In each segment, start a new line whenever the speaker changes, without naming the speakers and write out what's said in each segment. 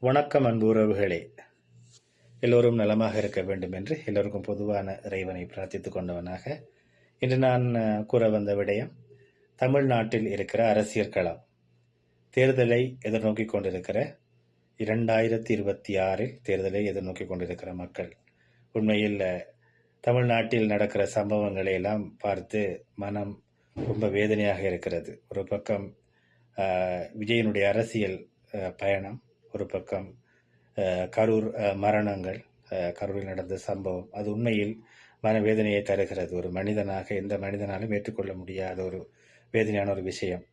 வணக்கம் அன்பு உறவுகளே. எல்லோரும் நலமாக இருக்க வேண்டும் என்று எல்லோருக்கும் பொதுவான இறைவனை பிரார்த்தித்துக் கொண்டவனாக இன்று நான் கூற வந்த விடயம் தமிழ்நாட்டில் இருக்கிற அரசியல் களம். தேர்தலை எதிர்நோக்கி கொண்டிருக்கிற இரண்டாயிரத்தி இருபத்தி ஆறில் தேர்தலை எதிர்நோக்கி கொண்டிருக்கிற மக்கள் உண்மையில் தமிழ்நாட்டில் நடக்கிற சம்பவங்களை எல்லாம் பார்த்து மனம் ரொம்ப வேதனையாக இருக்கிறது. ஒரு பக்கம் விஜயனுடைய அரசியல் பயணம் ஒரு பக்கம் கரூர் மரணங்கள் கரூரில் நடந்த சம்பவம். அது உண்மையில் மனவேதனையை தருகிறது. ஒரு மனிதனாக எந்த மனிதனாலும் ஏற்றுக்கொள்ள முடியாத ஒரு வேதனையான ஒரு விஷயம்.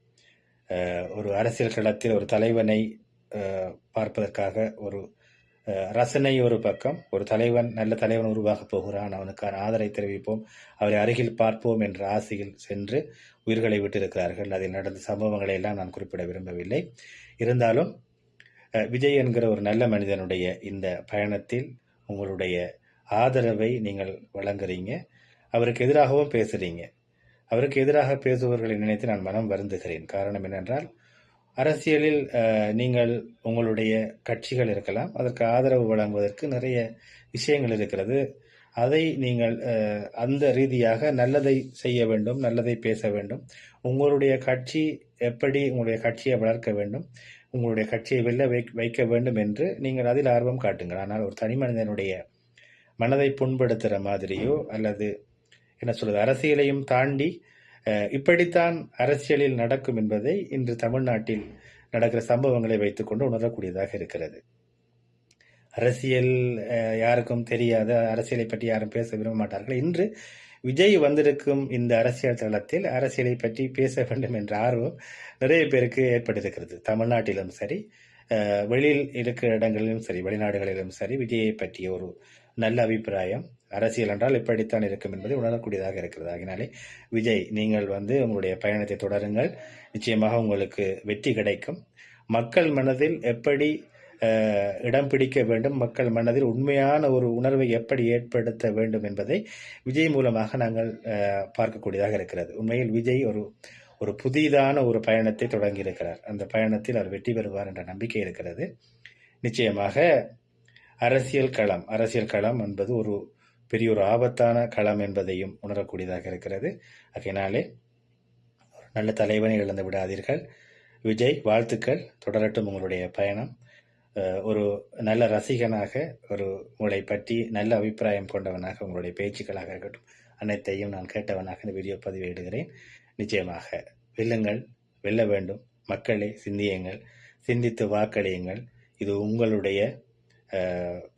ஒரு அரசியல் களத்தில் ஒரு தலைவனை பார்ப்பதற்காக ஒரு ரசனை ஒரு பக்கம் ஒரு தலைவன் நல்ல தலைவன் உருவாகப் போகிறான் அவனுக்கான ஆதரவை தெரிவிப்போம் அவரை அருகில் பார்ப்போம் என்ற ஆசையில் சென்று உயிர்களை விட்டிருக்கிறார்கள். அதில் நடந்த சம்பவங்களை எல்லாம் நான் குறிப்பிட விரும்பவில்லை. இருந்தாலும் விஜய் என்கிற ஒரு நல்ல மனிதனுடைய இந்த பயணத்தில் உங்களுடைய ஆதரவை நீங்கள் வழங்குறீங்க. அவருக்கு எதிராகவும் பேசுறீங்க. அவருக்கு எதிராக பேசுபவர்களை நினைத்து நான் மனம் வருந்துகிறேன். காரணம் என்னென்றால் அரசியலில் நீங்கள் உங்களுடைய கட்சிகள் இருக்கலாம். அதற்கு ஆதரவு வழங்குவதற்கு நிறைய விஷயங்கள் இருக்கிறது. அதை நீங்கள் அந்த ரீதியாக நல்லதை செய்ய வேண்டும் நல்லதை பேச வேண்டும். உங்களுடைய கட்சி எப்படி உங்களுடைய கட்சியை வளர்க்க வேண்டும்? உங்களுடைய கட்சியை வெல்ல வை வைக்க வேண்டும் என்று நீங்கள் அதில் ஆர்வம் காட்டுங்கள். ஆனால் ஒரு தனி மனிதனுடைய மனதை புண்படுத்துகிற மாதிரியோ அல்லது என்ன சொல்வது அரசியலையும் தாண்டி இப்படித்தான் அரசியலில் நடக்கும் என்பதை இன்று தமிழ்நாட்டில் நடக்கிற சம்பவங்களை வைத்துக்கொண்டு உணரக்கூடியதாக இருக்கிறது. அரசியல் யாருக்கும் தெரியாத அரசியலை பற்றி யாரும் பேச விரும்ப மாட்டார்கள். இன்று விஜய் வந்திருக்கும் இந்த அரசியல் தளத்தில் அரசியலை பற்றி பேச வேண்டும் என்ற ஆர்வம் நிறைய பேருக்கு ஏற்பட்டிருக்கிறது. தமிழ்நாட்டிலும் சரி வெளியில் இருக்கிற இடங்களிலும் சரி வெளிநாடுகளிலும் சரி விஜயை பற்றிய ஒரு நல்ல அபிப்பிராயம். அரசியல் என்றால் இப்படித்தான் இருக்கும் என்பதை உணரக்கூடியதாக இருக்கிறது. ஆகினாலே விஜய் நீங்கள் வந்து உங்களுடைய பயணத்தை தொடருங்கள். நிச்சயமாக உங்களுக்கு வெற்றி கிடைக்கும். மக்கள் மனதில் எப்படி இடம் பிடிக்க வேண்டும். மக்கள் மனதில் உண்மையான ஒரு உணர்வை எப்படி ஏற்படுத்த வேண்டும் என்பதை விஜய் மூலமாக நாங்கள் பார்க்கக்கூடியதாக இருக்கிறது. உண்மையில் விஜய் ஒரு ஒரு புதிதான ஒரு பயணத்தை தொடங்கி இருக்கிறார் அந்த பயணத்தில் அவர் வெற்றி பெறுவார் என்ற நம்பிக்கை இருக்கிறது. நிச்சயமாக அரசியல் களம் அரசியல் களம் என்பது ஒரு பெரிய ஒரு ஆபத்தான களம் என்பதையும் உணரக்கூடியதாக இருக்கிறது. ஆகையினாலே ஒரு நல்ல தலைவனை இழந்து விடாதீர்கள். விஜய் வாழ்த்துக்கள். தொடரட்டும் உங்களுடைய பயணம். ஒரு நல்ல ரசிகனாக ஒரு உங்களை பற்றி நல்ல அபிப்பிராயம் கொண்டவனாக உங்களுடைய பேச்சுக்களாக இருக்கட்டும் அனைத்தையும் நான் கேட்டவனாக இந்த வீடியோ பதிவேடுகிறேன். நிச்சயமாக வெல்லுங்கள் வெல்ல வேண்டும். மக்களை சிந்தியுங்கள் சிந்தித்து வாக்களியுங்கள். இது உங்களுடைய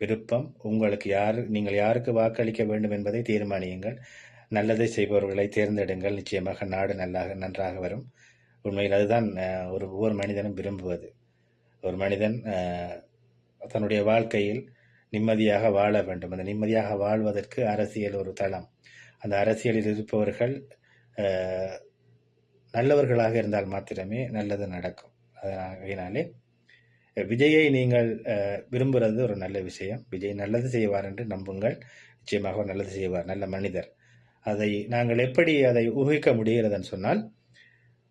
விருப்பம். உங்களுக்கு யார் நீங்கள் யாருக்கு வாக்களிக்க வேண்டும் என்பதை தீர்மானியுங்கள். நல்லதை செய்பவர்களை தேர்ந்தெடுங்கள். நிச்சயமாக நாடு நல்லாக நன்றாக வரும். உண்மையில் அதுதான் ஒரு ஒவ்வொரு மனிதனும் விரும்புவது. ஒரு மனிதன் தன்னுடைய வாழ்க்கையில் நிம்மதியாக வாழ வேண்டும். அந்த நிம்மதியாக வாழ்வதற்கு அரசியல் ஒரு தளம். அந்த அரசியலில் இருப்பவர்கள் நல்லவர்களாக இருந்தால் மாத்திரமே நல்லது நடக்கும். அதனாலே விஜயை நீங்கள் விரும்புகிறது ஒரு நல்ல விஷயம். விஜய் நல்லது செய்வார் என்று நம்புங்கள். நிச்சயமாக நல்லது செய்வார் நல்ல மனிதர். அதை நாங்கள் எப்படி அதை ஊகிக்க முடிகிறதுன்னு சொன்னால்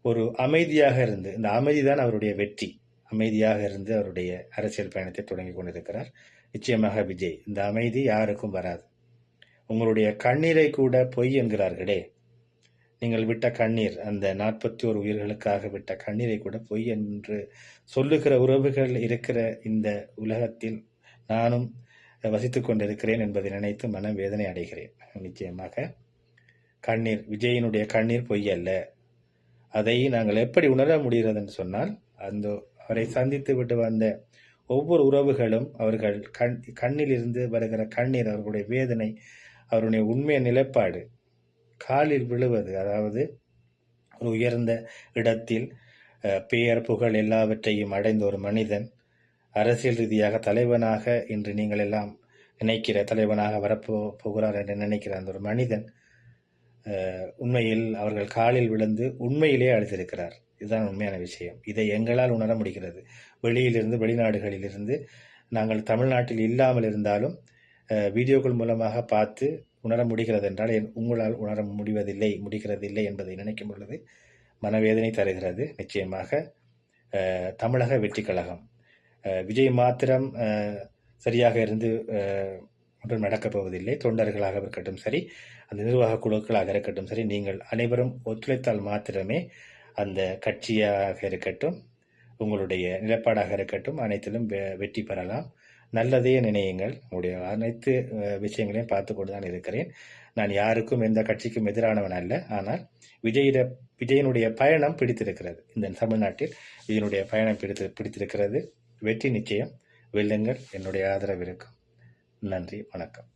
ஒரு அமைதியாக இருந்து இந்த அமைதி தான் அவருடைய வெற்றி. அமைதியாக இருந்து அவருடைய அரசியல் பயணத்தை தொடங்கி கொண்டிருக்கிறார். நிச்சயமாக விஜய் இந்த அமைதி யாருக்கும் வராது. உங்களுடைய கண்ணீரை கூட பொய் என்கிறார்களே. நீங்கள் விட்ட கண்ணீர் அந்த நாற்பத்தி ஒரு உயிர்களுக்காக விட்ட கண்ணீரை கூட பொய் என்று சொல்லுகிற உறவுகள் இருக்கிற இந்த உலகத்தில் நானும் வசித்து கொண்டிருக்கிறேன் என்பதை நினைத்து மனம் வேதனை அடைகிறேன். நிச்சயமாக கண்ணீர் விஜயினுடைய கண்ணீர் பொய் அல்ல. அதை நாங்கள் எப்படி உணர முடிகிறதுன்னு சொன்னால் அந்த அவரை சந்தித்து விட்டு வந்த ஒவ்வொரு உறவுகளும் அவர்கள் கண் கண்ணிலிருந்து வருகிற கண்ணீர் அவர்களுடைய வேதனை அவருடைய உண்மைய நிலைப்பாடு காலில் விழுவது அதாவது ஒரு உயர்ந்த இடத்தில் பெயர் புகழ் எல்லாவற்றையும் அடைந்த ஒரு மனிதன் அரசியல் ரீதியாக தலைவனாக இன்று நீங்கள் எல்லாம் நினைக்கிற தலைவனாக வரப்போ போகிறார் என்று நினைக்கிற அந்த ஒரு மனிதன் உண்மையில் அவர்கள் காலில் விழுந்து உண்மையிலே அழுதிருக்கிறார். இதுதான் உண்மையான விஷயம். இதை எங்களால் உணர முடிகிறது. வெளியிலிருந்து வெளிநாடுகளிலிருந்து நாங்கள் தமிழ்நாட்டில் இல்லாமல் இருந்தாலும் வீடியோக்கள் மூலமாக பார்த்து உணர முடிகிறது என்றால் என் உங்களால் உணர முடிவதில்லை முடிகிறதில்லை என்பதை நினைக்கும் பொழுது மனவேதனை தருகிறது. நிச்சயமாக தமிழக வெற்றி கழகம் விஜய் மாத்திரம் சரியாக இருந்து ஒன்றும் நடக்கப் போவதில்லை. தொண்டர்களாக இருக்கட்டும் சரி அந்த நிர்வாக குழுக்களாக இருக்கட்டும் சரி நீங்கள் அனைவரும் ஒத்துழைத்தால் மாத்திரமே அந்த கட்சியாக இருக்கட்டும் உங்களுடைய நிலப்பாடாக இருக்கட்டும் அனைத்திலும் வெ- வெற்றி பெறலாம். நல்லதே நினையுங்கள். உங்களுடைய அனைத்து விஷயங்களையும் பார்த்து கொண்டு தான் இருக்கிறேன். நான் யாருக்கும் எந்த கட்சிக்கும் எதிரானவன் அல்ல. ஆனால் விஜயிட விஜயனுடைய பயணம் பிடித்திருக்கிறது. இந்த தமிழ்நாட்டில் விஜயனுடைய பயணம் பிடித்து பிடித்திருக்கிறது. வெற்றி நிச்சயம். வெல்லுங்கள். என்னுடைய ஆதரவு இருக்கும். நன்றி. வணக்கம்.